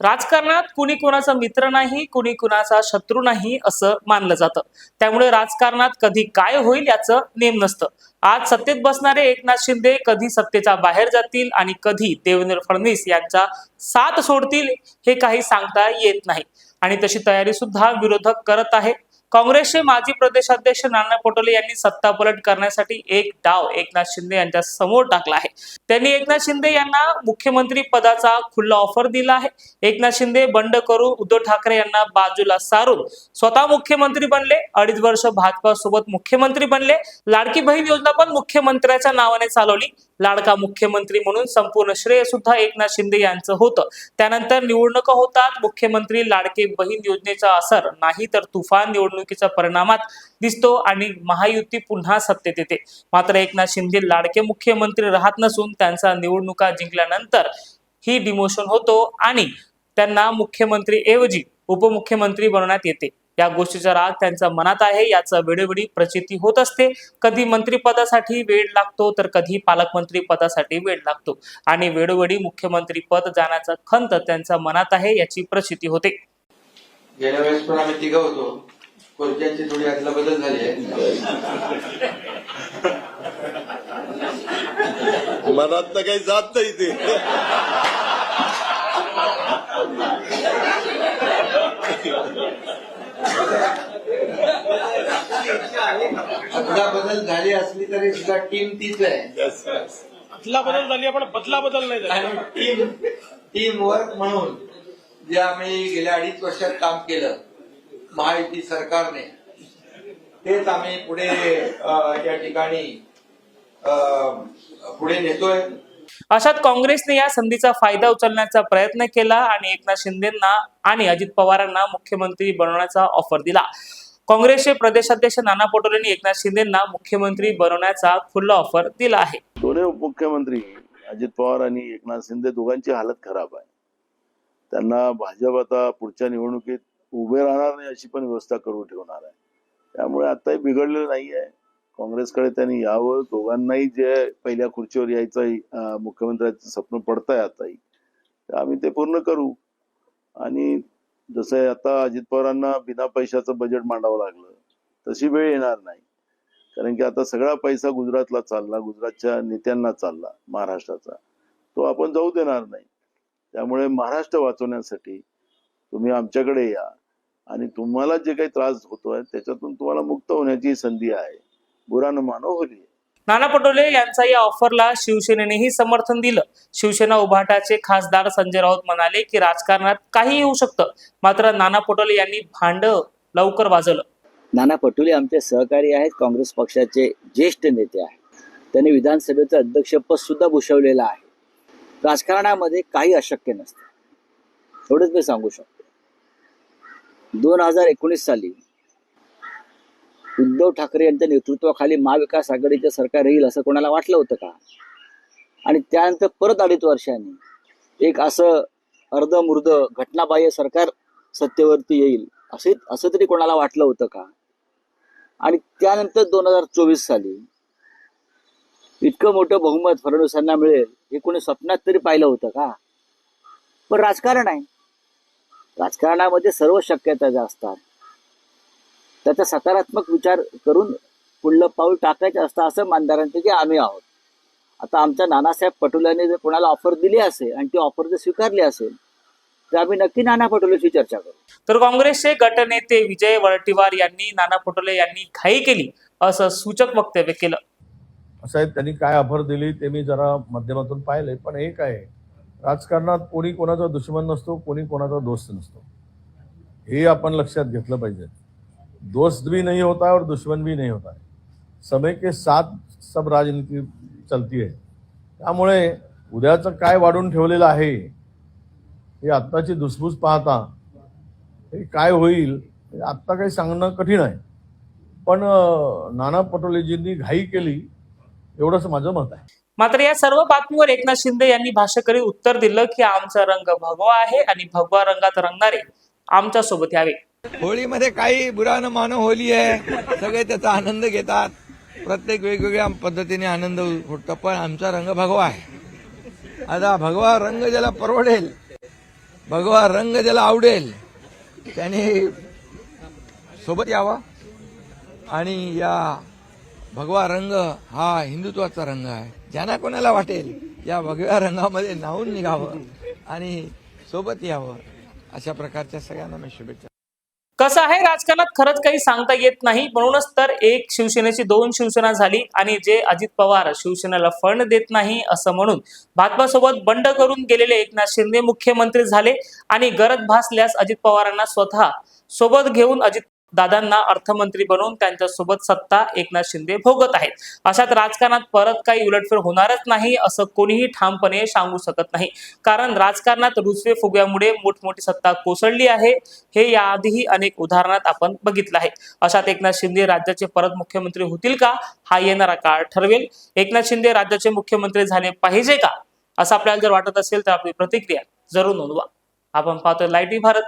राजकारणात कुणी कुणाचा मित्र नाही कुणी कुणाचा शत्रू नाही असं मानलं जातं. त्यामुळे राजकारणात कधी काय होईल याचं नेम नसतं. आज सत्तेत बसणारे एकनाथ शिंदे कधी सत्तेच्या बाहेर जातील आणि कधी देवेंद्र फडणवीस यांचा साथ सोडतील हे काही सांगता येत नाही. आणि तशी तयारी सुद्धा विरोधक करत आहे. काँग्रेसचे माजी प्रदेशाध्यक्ष नाना पटोले यांनी सत्ता पलट करण्यासाठी एक डाव एकनाथ शिंदे यांच्या समोर टाकला आहे. त्यांनी एकनाथ शिंदे यांना मुख्यमंत्री पदाचा खुला ऑफर दिला आहे. एकनाथ शिंदे बंड करून उद्धव ठाकरे यांना बाजूला सारून स्वतः मुख्यमंत्री बनले. अडीच वर्ष भाजपा सोबत मुख्यमंत्री बनले. लाडकी बहीण योजना पण मुख्यमंत्र्याच्या नावाने चालवली. लाडका मुख्यमंत्री म्हणून संपूर्ण श्रेय सुद्धा एकनाथ शिंदे यांचं होतं. त्यानंतर निवडणुका होतात. मुख्यमंत्री लाडके बहीण योजनेचा असर नाही तर तुफान निवडणूक निवडणुकीच्या परिणामात दिसतो आणि महायुती पुन्हा सत्तेत येते. मात्र एकनाथ शिंदे लाडके मुख्यमंत्री राहत नसून त्यांचा निवडणुका जिंकल्यानंतर ही डिमोशन होतो आणि त्यांना मुख्यमंत्री ऐवजी उपमुख्यमंत्री बनवण्यात येते. या गोष्टीचा राग त्यांच्या मनात आहे याचा वेळोवेळी प्रचिती होत असते. कधी मंत्रीपदासाठी वेळ लागतो तर कधी पालकमंत्री पदासाठी वेळ लागतो. आणि वेळोवेळी मुख्यमंत्री पद जाण्याचा खंत त्यांच्या मनात आहे याची प्रचिती होते. गेल्या वेळेस पण आम्ही तिघ होतो. खुर्च्यांची थोडी आदला बदल झाली आहे. मनात तर काही जात नाही ते. आदला बदल झाली असली तरी सुद्धा टीम तीच आहे. बदला बदल झाली आपण बदला बदल नाही झाली. टीम टीम वर्क म्हणून जे आम्ही गेल्या अडीच वर्षात काम केलं महायुती सरकारने. तेच आम्ही पुढे या ठिकाणी पुढे नेतोय. अशात काँग्रेसने या संधीचा फायदा उचलण्याचा प्रयत्न केला आणि एकनाथ शिंदेना आणि अजित पवारांना मुख्यमंत्री बनवण्याचा ऑफर दिला. काँग्रेसचे प्रदेशाध्यक्ष नाना पटोलेंनी एकनाथ शिंदेना मुख्यमंत्री बनवण्याचा खुल्ला ऑफर दिला आहे. दोन्ही उपमुख्यमंत्री अजित पवार आणि एकनाथ शिंदे दोघांची हालत खराब आहे. त्यांना भाजप आता पुढच्या निवडणुकीत उभे राहणार नाही अशी पण व्यवस्था करून ठेवणार आहे. त्यामुळे आताही बिघडलेलं नाही आहे काँग्रेसकडे त्यांनी यावं. दोघांनाही जे पहिल्या खुर्चीवर यायचं मुख्यमंत्र्याचं स्वप्न पडतंय आताही. तर आम्ही ते पूर्ण करू. आणि जसं आता अजित पवारांना बिना पैशाचं बजेट मांडावं लागलं. तशी वेळ येणार नाही. कारण की आता सगळा पैसा गुजरातला चालला. गुजरातच्या नेत्यांना चालला महाराष्ट्राचा. तो आपण जाऊ देणार नाही. त्यामुळे महाराष्ट्र वाचवण्यासाठी तुम्ही आमच्याकडे या. आणि तुम्हाला जे काही त्रास होतोय त्याच्यातून तुम्हाला मुक्त होण्याची संधी आहे. बुरा न मानो होली नाना पटोले यांचा या ऑफरला शिवसेनेनेही समर्थन दिलं. शिवसेना उभाटाचे खासदार संजय राऊत म्हणाले की राजकारणात काही होऊ शकतं. मात्र नाना पटोले यांनी भांड लवकर वाजवलं. नाना पटोले आमचे सहकारी आहेत काँग्रेस पक्षाचे ज्येष्ठ नेते आहेत. त्यांनी विधानसभेचं अध्यक्षपद सुद्धा भूषवलेलं आहे. राजकारणामध्ये काही अशक्य नसतं. एवढंच मी सांगू शकतो. दोन हजार एकोणीस साली उद्धव ठाकरे यांच्या नेतृत्वाखाली महाविकास आघाडीचं सरकार येईल असं कोणाला वाटलं होतं का? आणि त्यानंतर परत अडीच वर्षांनी एक असं अर्धमुर्द घटनाबाह्य सरकार सत्तेवरती येईल असे असं तरी कोणाला वाटलं होतं का? आणि त्यानंतर दोन हजार चोवीस साली इतकं मोठं बहुमत फडणवीसांना मिळेल हे कोणी स्वप्नात तरी पाहिलं होतं का? पण राजकारण आहे. राजकारणामध्ये सर्व शक्यता ज्या असतात त्याचा सकारात्मक विचार करून पुढलं पाऊल टाकायचं असतं असं मानदारांपैकी आम्ही आहोत. आता आमच्या नानासाहेब पटोलेने जर कोणाला ऑफर दिली असेल आणि ती ऑफर जर स्वीकारली असेल तर आम्ही नक्की नाना पटोलेशी चर्चा करू. तर काँग्रेसचे गटनेते विजय वळटीवार यांनी नाना पटोले यांनी घाई केली असं सूचक वक्तव्य केलं. असं आहे त्यांनी काय ऑफर दिली ते मी जरा माध्यमातून पाहिले पण एक आहे राजकारणात कोणी कोणाचा दुश्मन नसतो कोणी कोणाचा दोस्त नसतो. हे आपण लक्षात घेतलं पाहिजे. दोस्त भी नहीं होता है और दुश्मन भी नहीं होता है समय के साथ सब राजनीती चलती आहे त्यामुळे उद्याचं काय वाढून ठेवलेलं आहे हे आत्ताची धुसफूस पाहता हे काय होईल हे आत्ता काही सांगणं कठीण आहे. पण नाना पटोलेजींनी घाई केली एवढंच माझं मत आहे. मात्र या सर्व बातमीवर एकनाथ शिंदे यांनी भाष्य करीत उत्तर दिलं की आमचा रंग भगवा आहे आणि भगवा रंगात रंगणारे आमच्यासोबत यावे. होळीमध्ये काही बुरा न मानो होली आहे. सगळे त्याचा आनंद घेतात. प्रत्येक वेगवेगळ्या पद्धतीने आनंद होतो पण आमचा रंग भगवा आहे. आता भगवा रंग ज्याला परवडेल भगवा रंग ज्याला आवडेल त्याने सोबत यावा. आणि या भगवा रंग हा हिंदुत्वाचा रंग आहे. ज्यांना कोणाला वाटेल या भगव्या रंगामध्ये नाहून निघावं आणि सोबत यावं. अशा प्रकारच्या सगळ्यांना मी शुभेच्छा कसं आहे राजकारणात? खरंच काही सांगता येत नाही. म्हणूनच तर एक शिवसेनेची दोन शिवसेना झाली आणि जे अजित पवार शिवसेनेला फंड देत नाही असं म्हणून भाजपासोबत बंड करून गेलेले एकनाथ शिंदे मुख्यमंत्री झाले आणि गरज भासल्यास अजित पवारांना स्वतः सोबत घेऊन अजित दादांना अर्थमंत्री बनवून त्यांच्यासोबत सत्ता एकनाथ शिंदे भोगत आहेत. अशात राजकारणात परत काही उलटफेर होणारच नाही असं कोणीही ठामपणे सांगू शकत नाही. कारण राजकारणात रुसवे फुग्यामुळे मोठमोठी सत्ता कोसळली आहे हे याआधीही अनेक उदाहरणात आपण बघितलं आहे. अशात एकनाथ शिंदे राज्याचे परत मुख्यमंत्री होतील का? हा येणारा काळ ठरवेल. एकनाथ शिंदे राज्याचे मुख्यमंत्री झाले पाहिजे का? असं आपल्याला जर वाटत असेल तर आपली प्रतिक्रिया जरूर नोंदवा. आपण पाहतोय लाईटी भारत.